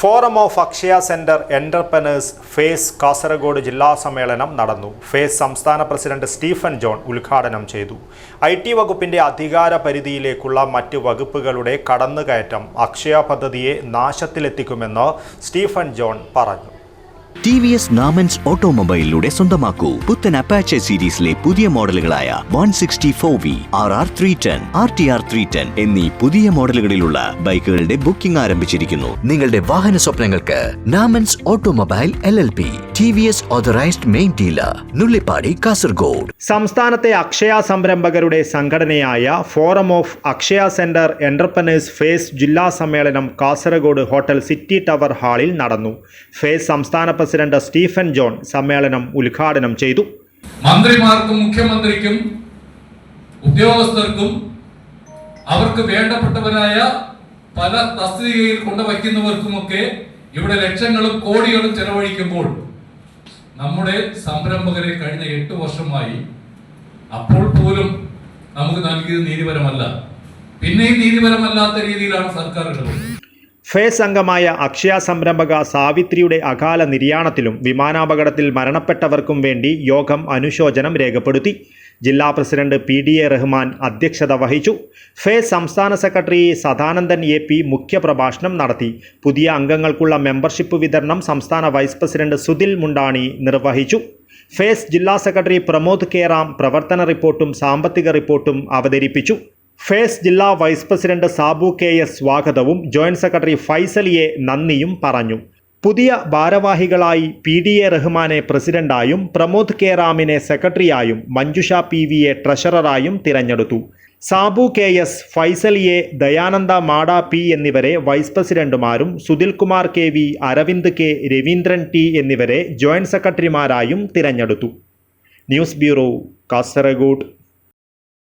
Forum of Akshaya centre entrepreneurs FACE Kasaragod ജില്ലാ സമ്മേളനം നടന്നു. ഫേസ് സംസ്ഥാന പ്രസിഡന്റ് സ്റ്റീഫൻ ജോൺ ഉദ്ഘാടനം ചെയ്തു. ഐ ടി വകുപ്പിന്റെ അധികാര പരിധിയിലേക്കുള്ള മറ്റ് വകുപ്പുകളുടെ കടന്നുകയറ്റം അക്ഷയ പദ്ധതിയെ നാശത്തിലെത്തിക്കുമെന്ന് സ്റ്റീഫൻ ജോൺ പറഞ്ഞു. ടി വി എസ് നാമൻസ് ഓട്ടോമൊബൈലിലൂടെ സ്വന്തമാക്കൂ. പുത്തൻ അപ്പാച്ചെ സീരീസിലെ പുതിയ മോഡലുകളായ one sixty four V R R three ten R T R three ten എന്നീ പുതിയ മോഡലുകളിലുള്ള ബൈക്കുകളുടെ ബുക്കിംഗ് ആരംഭിച്ചിരിക്കുന്നു. നിങ്ങളുടെ വാഹന സ്വപ്നങ്ങൾക്ക് Namans automobile L L P. T V S authorised main dealer Nullippady Kasaragod സംസ്ഥാനത്തെ അക്ഷയ സംരംഭകരുടെ സംഘടനയായ forum of Akshaya centre entrepreneurs FACE ജില്ലാ സമ്മേളനം കാസർഗോഡ് ഹോട്ടൽ സിറ്റി ടവർ ഹാളിൽ നടന്നു. ഫേസ് സംസ്ഥാന പ്രസിഡന്റ് സ്റ്റീഫൻ ജോൺ സമ്മേളനം ഉദ്ഘാടനം ചെയ്തു. മന്ത്രിമാർക്കും മുഖ്യമന്ത്രിക്കും ഉദ്യോഗസ്ഥർക്കും അവർക്ക് വേണ്ടപ്പെട്ടവരായ പല തസ്തികയിൽ കൊണ്ടുവയ്ക്കുന്നവർക്കുമൊക്കെ ഇവിടെ ലക്ഷങ്ങളും കോടികളും ചെലവഴിക്കുമ്പോൾ നമ്മുടെ സംരംഭകരെ കഴിഞ്ഞ എട്ട് വർഷമായി അപ്പോൾ പോലും നമുക്ക് നൽകിയത് നീതിപരമല്ല. പിന്നെയും നീതിപരമല്ലാത്ത രീതിയിലാണ് സർക്കാർ ഇടപെടുന്നത്. ഫേസ് അംഗമായ അക്ഷയ സംരംഭക സാവിത്രിയുടെ അകാല നിര്യാണത്തിലും വിമാനാപകടത്തിൽ മരണപ്പെട്ടവർക്കും വേണ്ടി യോഗം അനുശോചനം രേഖപ്പെടുത്തി. ജില്ലാ president P D A Rahman അധ്യക്ഷത വഹിച്ചു. ഫേസ് സംസ്ഥാന സെക്രട്ടറി സദാനന്ദൻ എ പി മുഖ്യപ്രഭാഷണം നടത്തി. പുതിയ അംഗങ്ങൾക്കുള്ള മെമ്പർഷിപ്പ് വിതരണം സംസ്ഥാന വൈസ് പ്രസിഡന്റ് സുധിൽ മുണ്ടാണി നിർവഹിച്ചു. ഫേസ് ജില്ലാ സെക്രട്ടറി പ്രമോദ് കേറാം പ്രവർത്തന റിപ്പോർട്ടും സാമ്പത്തിക റിപ്പോർട്ടും അവതരിപ്പിച്ചു. ഫേസ് ജില്ലാ vice president Sabu K S സ്വാഗതവും ജോയിന്റ് സെക്രട്ടറി ഫൈസലിയെ നന്ദിയും പറഞ്ഞു. പുതിയ ഭാരവാഹികളായി പി ഡി എ റഹ്മാനെ പ്രസിഡന്റായും പ്രമോദ് കെ റാമിനെ സെക്രട്ടറിയായും മഞ്ജുഷ പി വി എ ട്രഷററായും തിരഞ്ഞെടുത്തു. സാബു കെ എസ് ഫൈസലിയെ ദയാനന്ദ മാഡ പി എന്നിവരെ vice പ്രസിഡന്റുമാരും Sudhilkumar K V Aravind K Raveendran T എന്നിവരെ ജോയിന്റ് സെക്രട്ടറിമാരായും തിരഞ്ഞെടുത്തു. News bureau Kasaragod.